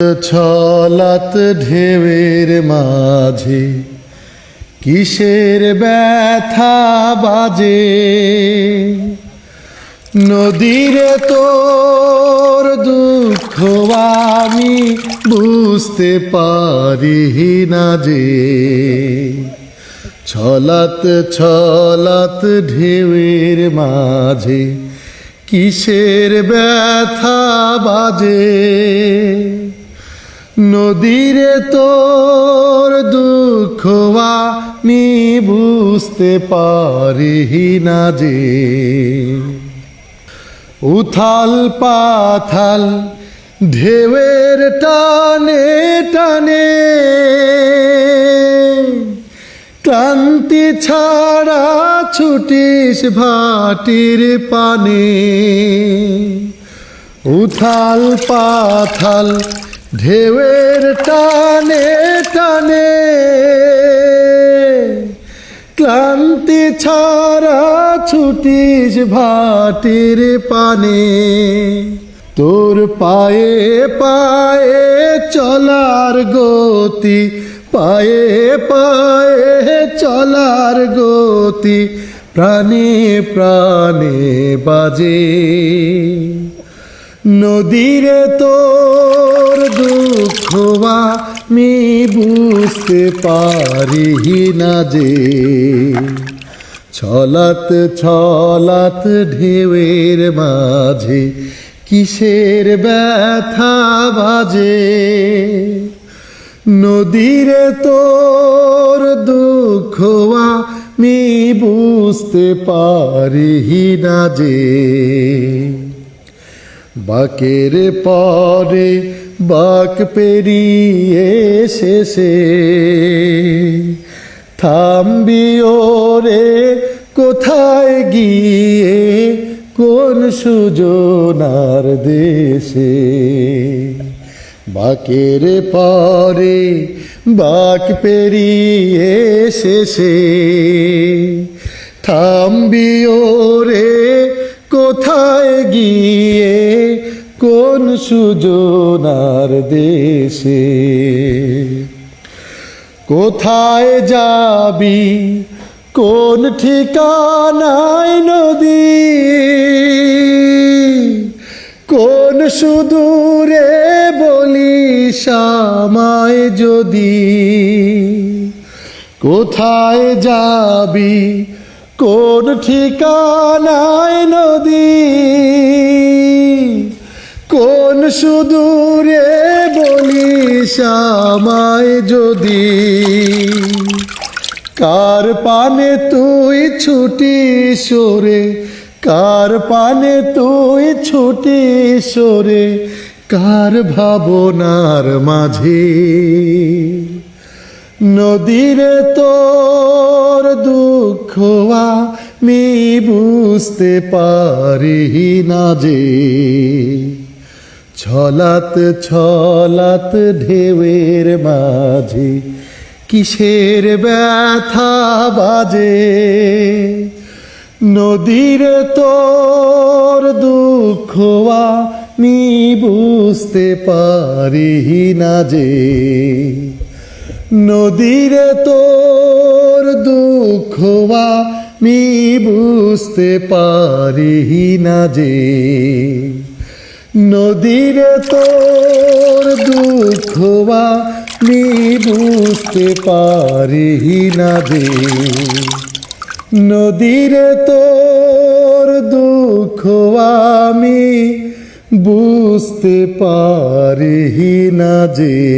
ছলাত ঢেউয়ের মাঝে কিসের ব্যথা বাজে? নদীরে তোর দুঃখ আমি বুঝতে পারি না যে। ছলাত ছলাত ঢেউয়ের মাঝে কিসের ব্যথা বাজে? নদীরে তোর দুঃখ আমি বুঝতে পারি না যে। উথাল পাথাল ঢেউয়ের টানে টানে ক্লান্তি ছাড়া ছুটিস ভাটির পানে। উথাল পাথাল ঢেউয়ের টানে টানে ক্লান্তি ছাড়া ছুটিস ভাটির পানে। তোর পায়ে পায়ে চলার গতি, পায়ে পায়ে চলার গতি, প্রাণে প্রাণে বাজে। নদীরে তোর আমি বুঝতে পারি না যে ছলাত ছলাত ঢেউয়ের মাঝে কিসের ব্যথা বাজে? নদীর তোর দুঃখ আমি বুঝতে পারি না যে বাকের পরে বাক পেরিয়ে শেষে থামবি ওরে, কোথায় গিয়ে, কোন সুজনার দেশে? বাকের পরে বাক পেরিয়ে শেষে থামবি ওরে, কোথায় গিয়ে কোন সুজনার দেশে? কোথায় যাবি? কোন ঠিকানায় নদী? কোন সুদূরে বলি সামায় যদি? কোথায় যাবি? কোন ঠিকানায় নদী? কোন সুদূরে বলি সামায় যদি। কার পানে তুই ছুটি সরে, কার পানে তুই ছুটি সরে, কার ভাবনার মাঝে। নদীরে তোর দুঃখ আমি বুঝতে পারি না যে। ছলাত ছলাত ঢেউয়ের মাঝে কিসের ব্যথা বাজে? নদীর তোর দুঃখ আমি বুঝতে পারি না যে। নদীর তোর দুঃখ আমি বুঝতে পারি না যে। নদীরে তোর দুঃখ আমি বুঝতে পারি না যে। নদীর তোর দুঃখ আমি বুঝতে পারি না যে।